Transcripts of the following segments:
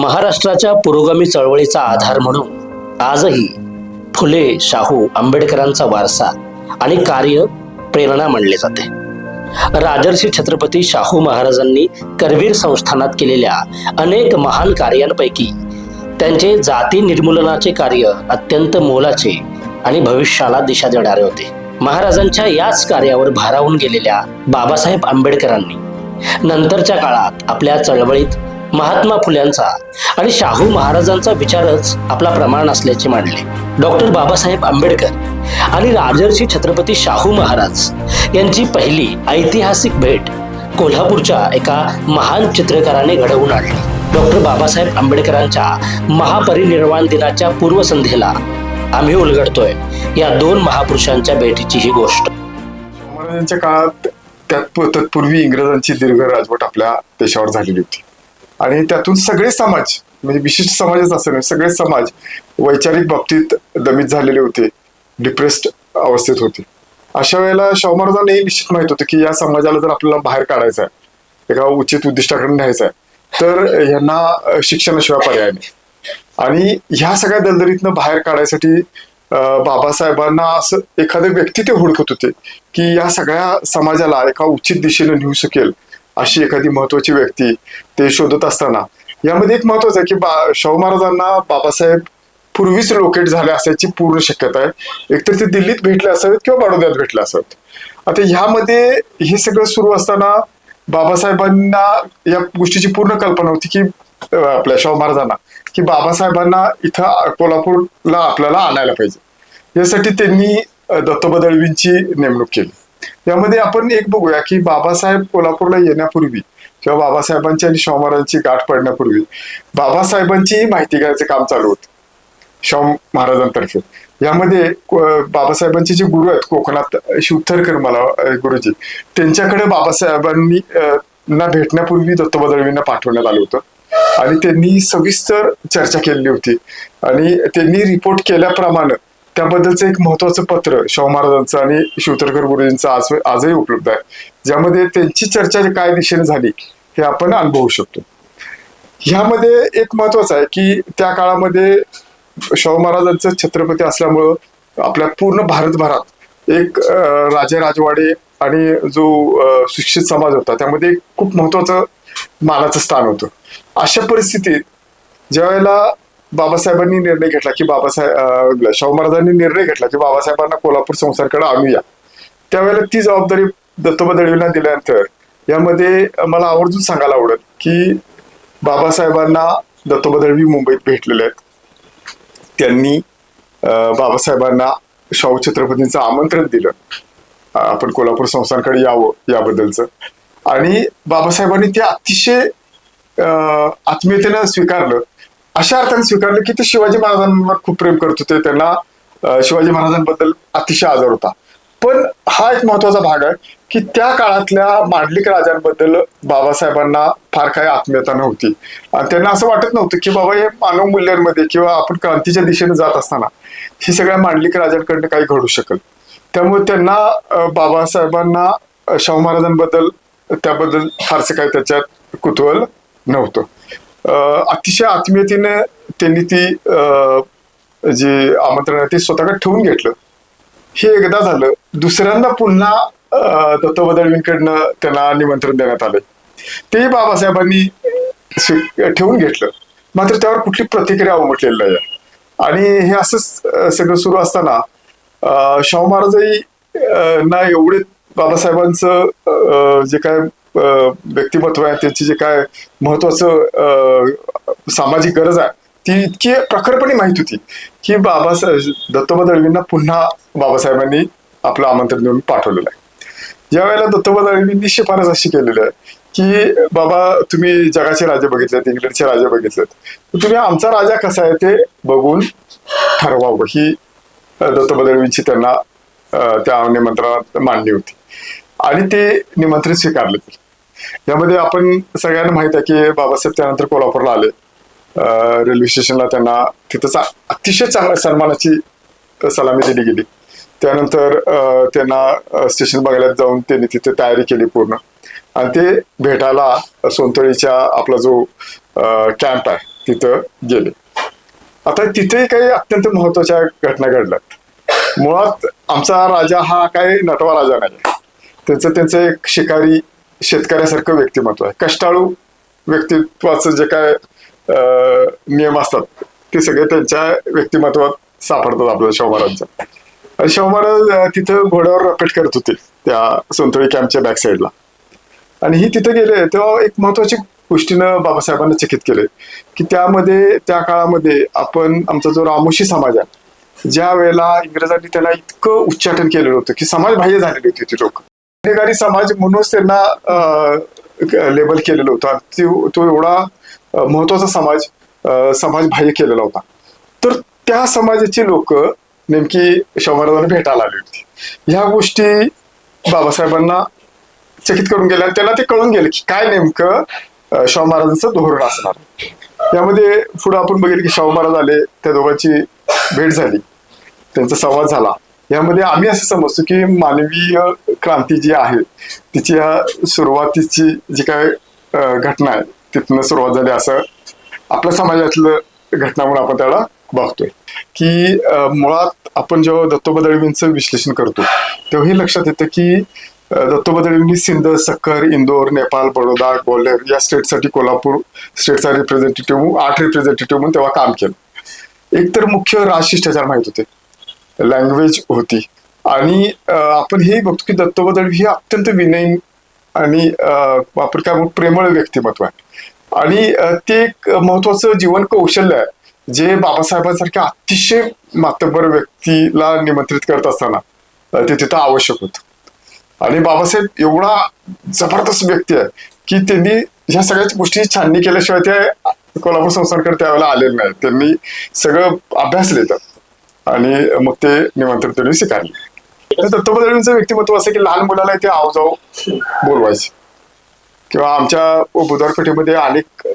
महाराष्ट्राच्या पुरोगामी चळवळीचा आधार म्हणून आजही फुले शाहू आंबेडकरांचा वारसा आणि कार्य प्रेरणा मानले जाते. राजर्षी छत्रपती शाहू महाराजांनी करवीर संस्थानात केलेल्या अनेक महान कार्यांपैकी त्यांचे जाती निर्मूलनाचे कार्य अत्यंत मोलाचे आणि भविष्याला दिशा देणारे होते. महाराजांच्या याच कार्यावर भारावून गेलेल्या बाबासाहेब आंबेडकरांनी नंतरच्या काळात आपल्या चळवळीत महात्मा फुल्यांचा आणि शाहू महाराजांचा विचारच आपला प्रमाण असल्याचे मांडले. डॉक्टर बाबासाहेब आंबेडकर आणि राजर्षी छत्रपती शाहू महाराज यांची पहिली ऐतिहासिक भेट कोल्हापूरच्या एका महान चित्रकाराने घडवून आणली. डॉक्टर बाबासाहेब आंबेडकरांच्या महापरिनिर्वाण दिनाच्या पूर्वसंध्येला आम्ही उलगडतोय या दोन महापुरुषांच्या भेटीची ही गोष्ट. महाराजांच्या काळात तत्पूर्वी इंग्रजांची दीर्घ राजवट आपल्या देशावर झालेली होती. आणि त्यातून सगळे समाज म्हणजे विशिष्ट समाजच असं नाही सगळे समाज वैचारिक बाबतीत दमित झालेले होते डिप्रेस्ड अवस्थेत होते. अशा वेळेला शाहू महाराजांना हे निश्चित माहीत होतं की या समाजाला जर आपल्याला बाहेर काढायचं आहे एका उचित उद्दिष्टाकडे न्यायचं आहे तर यांना शिक्षणाशिवाय पर्याय नाही. आणि ह्या सगळ्या दलदलीतनं बाहेर काढायसाठी बाबासाहेबांना असं एखादे व्यक्ती ते हुडकत होते की या सगळ्या समाजाला एका उचित दिशेने नेऊ शकेल अशी एखादी महत्वाची व्यक्ती ते शोधत असताना. यामध्ये एक महत्वाचं आहे की बा शाहू महाराजांना बाबासाहेब पूर्वीच लोकेट झाले असायची पूर्ण शक्यता आहे. एकतर ते दिल्लीत भेटले असावेत किंवा बडोद्यात भेटले असावेत. आता ह्यामध्ये हे सगळं सुरू असताना बाबासाहेबांना या गोष्टीची पूर्ण कल्पना होती की आपल्या शाहू महाराजांना की बाबासाहेबांना इथं कोल्हापूरला आपल्याला आणायला पाहिजे. यासाठी त्यांनी अं, नेमणूक केली. यामध्ये आपण एक बघूया की बाबासाहेब कोल्हापूरला येण्यापूर्वी किंवा बाबासाहेबांची आणि शाहू महाराजांची गाठ पडण्यापूर्वी बाबासाहेबांची माहिती घ्यायचं काम चालू होतं. शाहू महाराजांतर्फे. यामध्ये बाबासाहेबांचे जे गुरु आहेत कोकणात शिवथरकर मला गुरुजी त्यांच्याकडे बाबासाहेबांनी ना भेटण्यापूर्वी दत्तबदळवींना पाठवण्यात आलं होतं. आणि त्यांनी सविस्तर चर्चा केलेली होती. आणि त्यांनी रिपोर्ट केल्याप्रमाणे त्याबद्दलचं एक महत्वाचं पत्र शाहू महाराजांचं आणि शिवतरकर गुरुजींचं आज आजही उपलब्ध आहे. ज्यामध्ये त्यांची चर्चा काय दिशेने झाली हे आपण अनुभवू शकतो. ह्यामध्ये एक महत्वाचं आहे की त्या काळामध्ये शाहू महाराजांचं छत्रपती असल्यामुळं आपल्या पूर्ण भारतभरात एक राजे राजवाडे आणि जो शिक्षित समाज होता त्यामध्ये खूप महत्वाचं मानाचं स्थान होतं. अशा परिस्थितीत ज्यावेळेला बाबासाहेबांनी निर्णय घेतला की बाबासाहेब शाहू महाराजांनी निर्णय घेतला की बाबासाहेबांना कोल्हापूर संस्थानकडे आणूया. त्यावेळेला ती जबाबदारी दत्तोबा दळवींना दिल्यानंतर यामध्ये मला आवर्जून सांगायला आवडेल की बाबासाहेबांना दत्तोबा दळवी मुंबईत भेटलेले आहेत. त्यांनी बाबासाहेबांना शाहू छत्रपतींचं आमंत्रण दिलं. आपण कोल्हापूर संस्थांकडे यावं याबद्दलचं. आणि बाबासाहेबांनी ते अतिशय अं, आत्मीयतेनं स्वीकारलं. अशा अर्थाने स्वीकारले की ते शिवाजी महाराजांवर खूप प्रेम करत होते त्यांना शिवाजी महाराजांबद्दल अतिशय आदर होता. पण हा एक महत्त्वाचा भाग आहे की त्या काळातल्या मांडलिक राजांबद्दल बाबासाहेबांना फार काही आत्मीयता नव्हती. आणि त्यांना असं वाटत नव्हतं की बाबा हे मानव मूल्यांमध्ये किंवा आपण क्रांतीच्या दिशेने जात असताना ही सगळ्या मांडलिक राजांकडनं काही घडू शकल. त्यामुळे त्यांना बाबासाहेबांना शाहू महाराजांबद्दल त्याबद्दल फारसं काही त्याच्यात कुतूहल नव्हतं. अतिशय आत्मीयतेने त्यांनी ती जे आमंत्रण आहे ते स्वतःकडे ठेवून घेतलं. हे एकदा झालं. दुसऱ्यांदा पुन्हा दत्तबदळवींकडनं त्यांना निमंत्रण देण्यात आलं. ते बाबासाहेबांनी ठेवून घेतलं. मात्र त्यावर कुठली प्रतिक्रिया उमटलेली नाही आहे. आणि हे असंच सगळं सुरू असताना शाहू महाराजही ना एवढे बाबासाहेबांचं जे काय व्यक्तिमत्व आहे त्यांची जे काय महत्वाचं अं, सामाजिक गरज आहे ती इतकी प्रखरपणे माहीत होती की बाबासाहेब दत्तोबा दळवींना पुन्हा बाबासाहेबांनी आपलं आमंत्रण देऊन पाठवलेलं आहे. ज्या वेळेला दत्तोबा दळवींनी शिफारस अशी केलेली आहे की बाबा तुम्ही जगाचे राजे बघितलेत इंग्लंडचे राजे बघितलेत तुम्ही आमचा राजा कसा आहे ते बघून ठरवावं. ही दत्तोबा दळवींची त्यांना त्या निमंत्रणात मांडणी होती. आणि ते निमंत्रण स्वीकारले यामध्ये आपण सगळ्यांना माहीत आहे की बाबासाहेब त्यानंतर कोल्हापूरला आले. रेल्वे स्टेशनला त्यांना तिथं अतिशय चांगल्या सन्मानाची सलामी दिली गेली. त्यानंतर अं, त्यांना स्टेशन बघायला जाऊन त्यांनी तिथे तयारी केली पूर्ण. आणि ते भेटायला सोनतळीच्या आपला जो कॅम्प आहे तिथं गेले. आता तिथेही काही अत्यंत महत्त्वाच्या घटना घडल्यात. मुळात आमचा राजा हा काही नटवा राजा नाही त्यांचं त्यांचं एक शिकारी शेतकऱ्यासारखं व्यक्तिमत्व आहे. कष्टाळू व्यक्तित्वाचं जे काय नियम असतात ते सगळे त्यांच्या व्यक्तिमत्वात सापडतात आपल्या शाहू महाराजांच्या आणि शाहू महाराज तिथं घोड्यावर रपेट करत होते त्या सोनतळी कॅम्पच्या बॅक साईडला आणि ही तिथे गेले तेव्हा एक महत्वाची गोष्टीनं बाबासाहेबांना चकित केले की त्यामध्ये त्या काळामध्ये आपण आमचा जो रामोशी समाज आहे ज्या वेळेला इंग्रजांनी त्याला इतकं उच्चाटन केलेलं होतं की समाज बाह्य झालेली होती ती लोक. गुन्हेगारी समाज म्हणूनच त्यांना लेबल केलेलं होतं. तो एवढा महत्त्वाचा समाज अं, समाज बाह्य केलेला होता. तर त्या समाजाची लोक नेमकी शाहू महाराजांना भेटायला आली होती. ह्या गोष्टी बाबासाहेबांना चकित करून गेल्या आणि त्यांना ते कळून गेले की काय नेमकं शाहू महाराजांचं धोरण असणार. यामध्ये पुढे आपण बघितलं की शाहू महाराज आले त्या दोघांची भेट झाली. त्यांचा संवाद झाला. यामध्ये आम्ही असं समजतो की मानवीय क्रांती जी आहे तिची या सुरुवातीची जी काय घटना आहे तिथनं सुरुवात झाली असं आपल्या समाजातलं घटना म्हणून आपण त्याला बघतोय. की मुळात आपण जेव्हा दत्तोबदळवींचं विश्लेषण करतो तेव्हा हे लक्षात येतं की दत्तोबदळवींनी सिंध सक्कर इंदोर नेपाळ बडोदा ग्वाल्हेर या स्टेटसाठी कोल्हापूर स्टेटचा रिप्रेझेंटेटिव्ह आठ रिप्रेझेंटेटिव्ह म्हणून तेव्हा काम केलं. एक तर मुख्य राजशिष्टाचार माहीत होते. लँग्वेज होती. आणि आपण हे बघतो की दत्तोबा ही अत्यंत विनयी आणि आपण काय म्हणतो प्रेमळ व्यक्तिमत्व आहे. आणि ते एक महत्वाचं जीवन कौशल्य आहे जे बाबासाहेबांसारख्या अतिशय मातबर व्यक्तीला निमंत्रित करत असताना ते तिथं आवश्यक होतं. आणि बाबासाहेब एवढा जबरदस्त व्यक्ती आहे की त्यांनी ह्या सगळ्याच गोष्टी छाननी केल्याशिवाय ते कोल्हापूर संस्थानकडे त्यावेळेला आलेले नाही त्यांनी सगळं अभ्यासले तर आणि मग ते निमंत्रण त्यांनी स्वीकारले तर व्यक्तिमत्व असं की लहान मुलाला ते आव जाऊ बोलवायचे. किंवा आमच्या बुधवारपेठेमध्ये अनेक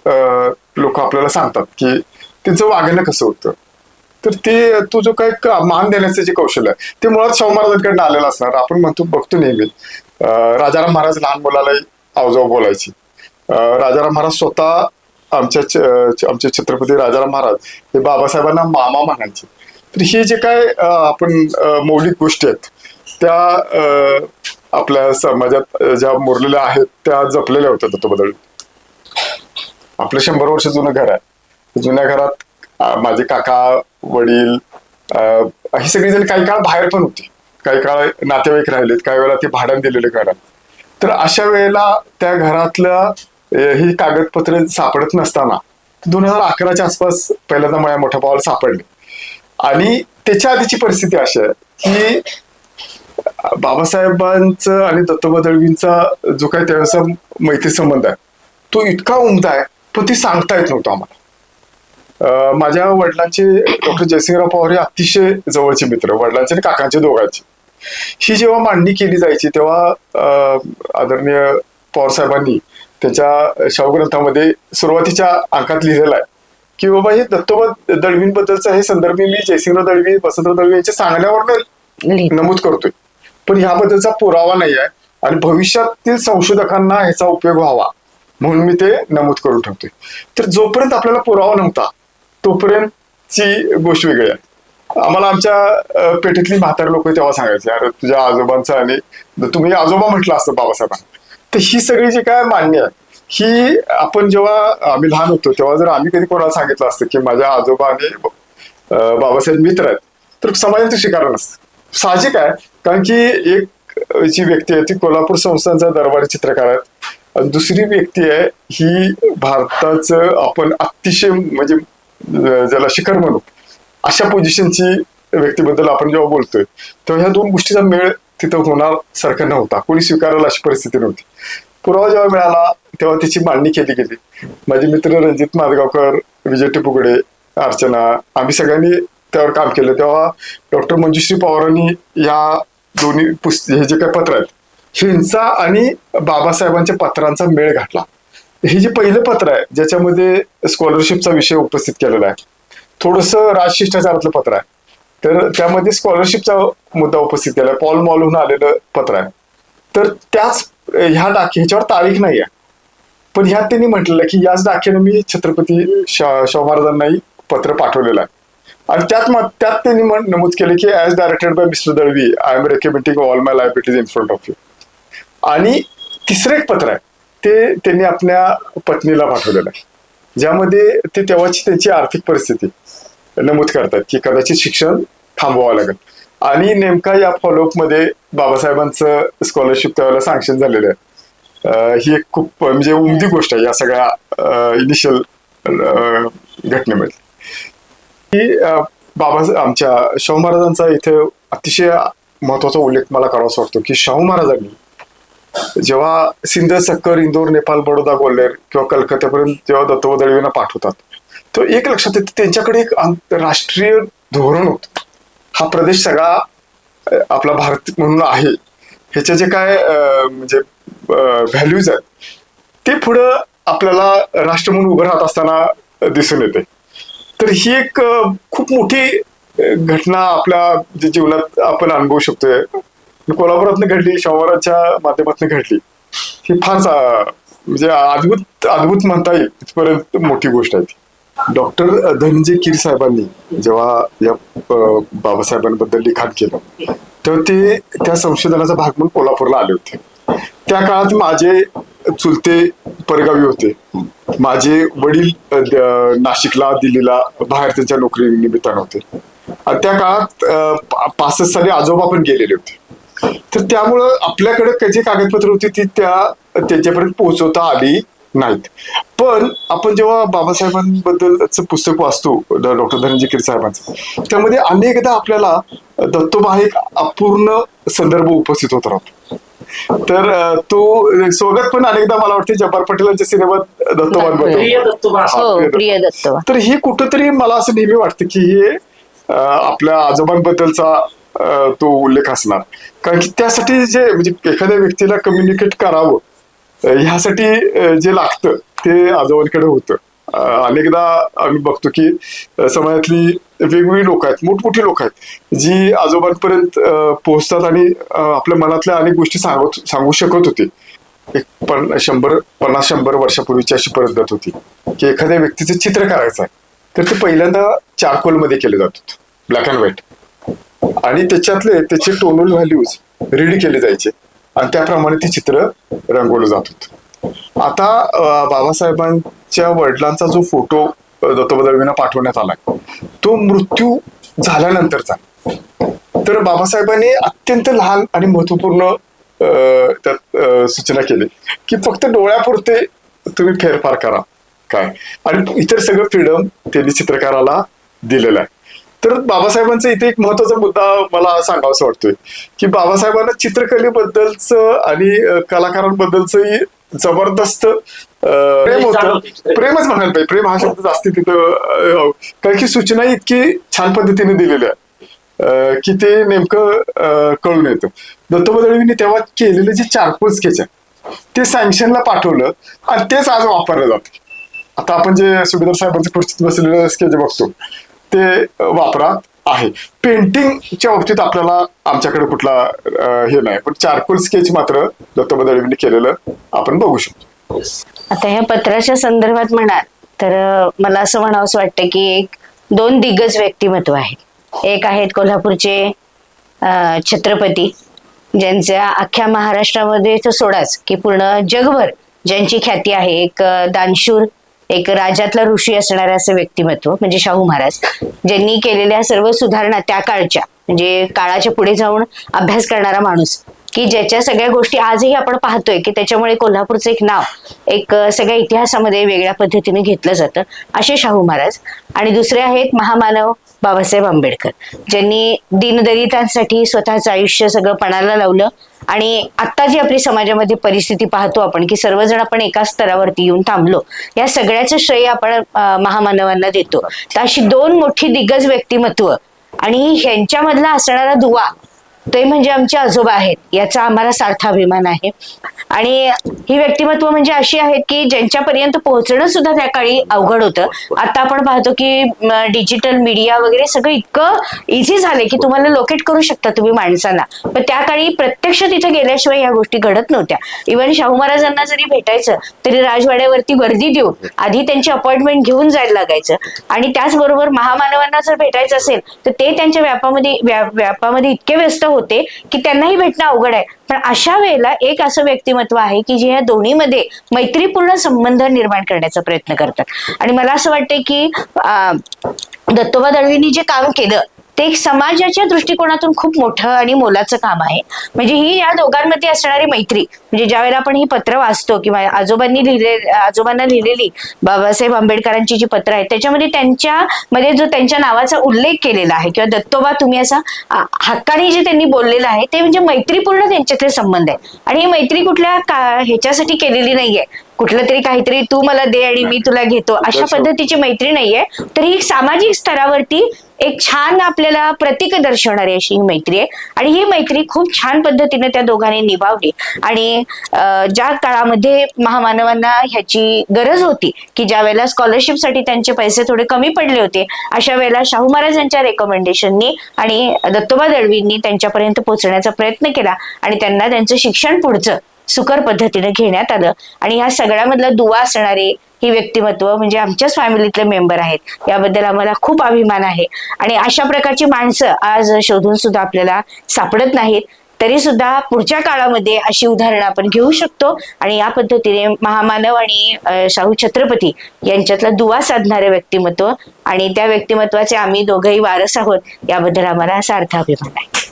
लोक आपल्याला सांगतात की त्यांचं वागणं कसं होतं. तर ते तो जो काय मान देण्याचं जे कौशल्य आहे ते मुळात शाहू महाराजांकडनं आलेलं असणार. आपण म्हणतो बघतो नेहमी राजाराम महाराज लहान मुलालाही आवजाव बोलायची. राजाराम महाराज स्वतः आमच्या आमच्या आमचे छत्रपती राजाराम महाराज हे बाबासाहेबांना मामा म्हणायचे. तर हे जे काय आपण मौलिक गोष्टी आहेत त्या आपल्या समाजात ज्या मुरलेल्या आहेत त्या जपलेल्या होत्या दत्तबदल आपलं शंभर वर्ष जुनं घर आहे. जुन्या घरात माझे काका वडील ही सगळी जण काही काळ बाहेर पण होती. काही काळ नातेवाईक राहिलेत काही वेळेला ते भाड्यानं दिलेले घर तर अशा वेळेला त्या घरातल्या ही कागदपत्रे सापडत नसताना दोन हजार अकराच्या आसपास पहिल्यांदा माझ्या मोठ्या भावाला सापडले. आणि त्याच्या आधीची परिस्थिती अशी आहे की बाबासाहेबांचं आणि दत्तोबा दळवींचा जो काही त्यावेळेचा मैत्री संबंध आहे तो इतका उमदा आहे पण ती सांगता येत नव्हतं आम्हाला. माझ्या वडिलांचे डॉक्टर जयसिंगराव पवार हे अतिशय जवळचे मित्र वडिलांचे आणि काकांचे दोघांचे. ही जेव्हा मांडणी केली जायची तेव्हा आदरणीय पवार साहेबांनी त्याच्या शाहू ग्रंथामध्ये सुरुवातीच्या अंकात लिहिलेलं आहे की बाबा हे दत्तोबा दळवींबद्दलचा हे संदर्भ मी जयसिंगराव दळवी वसंतराव दळवी यांच्या सांगण्यावर नमूद करतोय. पण ह्याबद्दलचा पुरावा नाही आहे आणि भविष्यातील संशोधकांना ह्याचा उपयोग व्हावा म्हणून मी ते नमूद करून ठेवतोय. तर जोपर्यंत आपल्याला पुरावा नव्हता तोपर्यंतची गोष्ट वेगळी आहे. आम्हाला आमच्या पेठेतली म्हातारी लोक तेव्हा सांगायचे अरे तुझ्या आजोबांचं आणि तुम्ही आजोबा म्हटलं असतं बाबासाहेबांना. तर ही सगळी जी काय मान्य आहे ही आपण जेव्हा आम्ही लहान होतो तेव्हा जर आम्ही कधी कोणाला सांगितलं असतं की माझ्या आजोबा आणि बाबासाहेब मित्र आहेत तर समाजाचं शिकार नसतं. साहजिक आहे कारण की एक जी व्यक्ती आहे ती कोल्हापूर संस्थांचा दरबारी चित्रकार आहेत आणि दुसरी व्यक्ती आहे ही भारताचं आपण अतिशय म्हणजे ज्याला शिखर म्हणू अशा पोझिशनची व्यक्तीबद्दल आपण जेव्हा बोलतोय तेव्हा ह्या दोन गोष्टीचा मेळ तिथं होणार सारखा नव्हता. कोणी स्वीकारायला अशी परिस्थिती नव्हती. पुरावा जेव्हा मिळाला तेव्हा त्याची मांडणी केली गेली. माझे मित्र रणजित मादगावकर विजय टिपुगडे अर्चना आम्ही सगळ्यांनी त्यावर काम केलं. तेव्हा डॉक्टर मंजुश्री पवारांनी या दोन्ही पुस्त हे जे काही पत्र आहेत हिंसा आणि बाबासाहेबांच्या पत्रांचा मेळ घातला. हे जे पहिलं पत्र आहे ज्याच्यामध्ये स्कॉलरशिपचा विषय उपस्थित केलेला आहे थोडस राजशिष्टाचारातलं पत्र आहे तर त्यामध्ये स्कॉलरशिपचा मुद्दा उपस्थित केला. आहे पॉल मॉलहून आलेलं पत्र आहे. तर त्याच ह्या डाक ह्याच्यावर तारीख नाही आहे पण ह्यात त्यांनी म्हटलेलं की याच डाक्याने मी छत्रपती शा- शाहू महाराजांनाही पत्र पाठवलेलं आहे. आणि त्यात मग त्यात त्यांनी म्हण- नमूद केले की as directed by mister Dalvi I am recommending all my liabilities in front of you आणि तिसरं एक पत्र आहे ते त्यांनी आपल्या पत्नीला पाठवलेलं आहे. ज्यामध्ये ते तेव्हाची त्यांची आर्थिक परिस्थिती नमूद करतात की कदाचित शिक्षण थांबवावं लागेल. आणि नेमका या फॉलोअपमध्ये बाबासाहेबांचं स्कॉलरशिप त्यावेळेला सँक्शन झालेलं आहे. ही एक खूप म्हणजे उमदी गोष्ट आहे या सगळ्या इनिशियल घटनेमध्ये. की बाबा आमच्या शाहू महाराजांचा इथे अतिशय महत्त्वाचा उल्लेख मला करावासा वाटतो की शाहू महाराजांनी जेव्हा सिंध सक्कर इंदोर नेपाळ बडोदा ग्वाल्हेर किंवा कलकत्त्यापर्यंत जेव्हा दत्तोबा दळवींना पाठवतात तो एक लक्षात येतं त्यांच्याकडे एक आंतरराष्ट्रीय धोरण होतं. हा प्रदेश सगळा आपला भारत म्हणून आहे. ह्याचे जे काय म्हणजे व्हॅल्यूज आहेत ते पुढं आपल्याला राष्ट्र म्हणून उभं राहत असताना दिसून येते. तर ही एक खूप मोठी घटना आपल्या जे जीवनात आपण अनुभवू शकतोय. कोल्हापुरातनं घडली शहराच्या माध्यमातून घडली. ही फार म्हणजे अद्भुत अद्भुत म्हणता येईल. इथपर्यंत मोठी गोष्ट आहे ती. डॉक्टर धनंजय कीर साहेबांनी जेव्हा या बाबासाहेबांबद्दल लिखाण केलं तर ते त्या संशोधनाचा भाग म्हणून कोल्हापूरला आले होते. त्या काळात माझे चुलते परगावी होते. माझे वडील नाशिकला दिल्लीला बाहेर त्यांच्या नोकरी निमित्तानं होते. आणि त्या काळात पासष्ट साली आजोबा पण गेलेले होते. तर त्यामुळं आपल्याकडे जे कागदपत्र होती ती त्या त्यांच्यापर्यंत पोहोचवता आली. नाहीत. पण आपण जेव्हा बाबासाहेबांबद्दलचं पुस्तक वाचतो डॉक्टर धनंजय कीर साहेबांचं त्यामध्ये अनेकदा आपल्याला दत्तोबा एक अपूर्ण संदर्भ उपस्थित होत राहतो. तर तो सोबत पण अनेकदा मला वाटते जब्बार पटेलांच्या सिनेमात दत्तोबा. हा, हो प्रिय प्रिय दत्त तर हे कुठंतरी मला असं नेहमी वाटतं की हे आपल्या आजोबांबद्दलचा तो उल्लेख असणार. कारण की त्यासाठी जे म्हणजे एखाद्या व्यक्तीला कम्युनिकेट करावं ह्यासाठी जे लागतं ते आजोबांकडे होतं. अनेकदा आम्ही बघतो की समाजातली वेगवेगळी लोक आहेत मोठमोठी लोक आहेत जी आजोबांपर्यंत पोहोचतात आणि आपल्या मनातल्या अनेक गोष्टी सांगत सांगू शकत होते. एक पण शंभर पन्नास शंभर वर्षापूर्वीची अशी पद्धत होती की एखाद्या व्यक्तीचं चित्र करायचं आहे तर ते पहिल्यांदा चारकोलमध्ये केले जात होते ब्लॅक अँड व्हाईट आणि त्याच्यातले त्याचे टोनल व्हॅल्यूज रीड केले जायचे. आणि त्याप्रमाणे ते चित्र रंगवलं जात होतं. आता बाबासाहेबांच्या वडिलांचा जो फोटो दत्तोबा दळवींना पाठवण्यात आलाय तो मृत्यू झाल्यानंतरचा. तर बाबासाहेबांनी अत्यंत लहान आणि महत्त्वपूर्ण अं, त्यात सूचना केली की फक्त डोळ्यापुरते तुम्ही फेरफार करा काय? आणि इतर सगळं फ्रीडम त्यांनी चित्रकाराला दिलेलं आहे. तर बाबासाहेबांचा इथे एक महत्त्वाचा मुद्दा मला सांगावासा वाटतोय की बाबासाहेबांना चित्रकलेबद्दलच आणि कलाकारांबद्दलचंही जबरदस्त प्रेम होतं. प्रेमच म्हणायला पाहिजे. प्रेम हा शब्द जास्ती तिथं अं, कारण की सूचना इतकी छान पद्धतीने दिलेल्या की ते नेमकं कळून येतं. दत्तोबा दळवींनी तेव्हा केलेले जे चारकोल स्केच आहे ते सँक्शनला पाठवलं आणि तेच आज वापरलं जातं. आता आपण जे सुभेदार साहेबांच्या खुर्चीत बसलेलं स्केच बघतो ते वापरात आहे. पेंटिंगच्या बाबतीत आपल्याला आमच्याकडे कुठला हे नाही. पण चारकोल स्केच मात्र दत्तबदळींनी केलेलं आपण बघू शकतो. आता ह्या पत्राच्या संदर्भात म्हणाल तर मला असं म्हणावंसं वाटतं की एक दोन दिग्गज व्यक्तिमत्व आहेत. एक आहेत कोल्हापूरचे छत्रपती ज्यांच्या अख्ख्या महाराष्ट्रामध्ये तो सोडाच की पूर्ण जगभर ज्यांची ख्याती आहे. एक दानशूर एक राज्यातला ऋषी असणारे असं व्यक्तिमत्व म्हणजे शाहू महाराज ज्यांनी केलेल्या सर्व सुधारणा त्या काळच्या म्हणजे काळाच्या पुढे जाऊन अभ्यास करणारा माणूस की ज्याच्या सगळ्या गोष्टी आजही आपण पाहतोय की त्याच्यामुळे कोल्हापूरचं एक नाव एक सगळ्या इतिहासामध्ये वेगळ्या पद्धतीने घेतलं जातं असे शाहू महाराज. आणि दुसरे आहेत महामानव बाबासाहेब आंबेडकर ज्यांनी दिनदलितांसाठी स्वतःचं आयुष्य सगळं पणाला लावलं आणि आता जी आपली समाजामध्ये परिस्थिती पाहतो आपण की सर्वजण आपण एका स्तरावरती येऊन थांबलो या सगळ्याचं श्रेय आपण महामानवांना देतो. तर अशी दोन मोठी दिग्गज व्यक्तिमत्व आणि ह्यांच्यामधला असणारा दुवा ते म्हणजे आमचे आजोबा आहेत. याचा आम्हाला सार्थ अभिमान आहे. आणि ही व्यक्तिमत्व म्हणजे अशी आहेत की ज्यांच्यापर्यंत पोहोचणं सुद्धा त्या काळी अवघड होतं. आता आपण पाहतो की डिजिटल मीडिया वगैरे सगळं इतकं इझी झालंय की तुम्हाला लोकेट करू शकता तुम्ही माणसांना. पण त्या काळी प्रत्यक्ष तिथे गेल्याशिवाय या गोष्टी घडत नव्हत्या. इव्हन शाहू महाराजांना जरी भेटायचं तरी राजवाड्यावरती गर्दी देऊन आधी त्यांची अपॉइंटमेंट घेऊन जायला लागायचं. आणि त्याचबरोबर महामानवांना जर भेटायचं असेल तर ते त्यांच्या व्यापामध्ये व्यापामध्ये इतके व्यस्त होते की त्यांनाही भेटणं अवघड आहे. पण अशा वेळेला एक असं व्यक्तिमत्व आहे की जे या दोन्हीमध्ये मैत्रीपूर्ण संबंध निर्माण करण्याचा प्रयत्न करतात. आणि मला असं वाटतंय की दत्तोबा दळवींनी जे काम केलं ते समाजाच्या दृष्टिकोनातून खूप मोठं आणि मोलाचं काम आहे. म्हणजे ही या दोघांमध्ये असणारी मैत्री म्हणजे ज्यावेळेला आपण ही पत्र वाचतो किंवा आजोबांनी लिहिले आजोबांना लिहिलेली बाबासाहेब आंबेडकरांची जी पत्र आहेत त्याच्यामध्ये त्यांच्या मध्ये जो त्यांच्या नावाचा उल्लेख केलेला आहे किंवा दत्तोबा तुम्ही असा हक्काने जे त्यांनी बोललेलं आहे ते म्हणजे मैत्रीपूर्ण त्यांच्यातले संबंध आहे आणि ही मैत्री कुठल्या का- ह्याच्यासाठी केलेली नाहीये. कुठलं तरी काहीतरी तू मला दे आणि मी तुला घेतो अशा. पद्धतीची मैत्री नाहीये. तर ही सामाजिक स्तरावरती एक छान आपल्याला प्रतीक दर्शवणारी अशी ही मैत्री आहे. आणि ही मैत्री खूप छान पद्धतीने त्या दोघांनी निभावली. आणि ज्या काळामध्ये महामानवांना ह्याची गरज होती की ज्या वेळेला स्कॉलरशिपसाठी त्यांचे पैसे थोडे कमी पडले होते अशा वेळेला शाहू महाराजांच्या रेकमेंडेशननी आणि दत्तोबा दळवींनी त्यांच्यापर्यंत पोहोचण्याचा प्रयत्न केला आणि त्यांना त्यांचं शिक्षण पुढचं सुकर पद्धतीने घेण्यात आलं. आणि ह्या सगळ्यामधला दुवा असणारे ही व्यक्तिमत्व म्हणजे आमच्याच फॅमिलीतले मेंबर आहेत. याबद्दल आम्हाला खूप अभिमान आहे. आणि अशा प्रकारची माणसं आज शोधून सुद्धा आपल्याला सापडत नाहीत. तरी सुद्धा पुढच्या काळामध्ये अशी उदाहरणं आपण घेऊ शकतो. आणि या पद्धतीने महामानव आणि शाहू छत्रपती यांच्यातला दुवा साधणारे व्यक्तिमत्व आणि त्या व्यक्तिमत्वाचे आम्ही दोघंही वारस आहोत. याबद्दल आम्हाला सार्थ अभिमान आहे.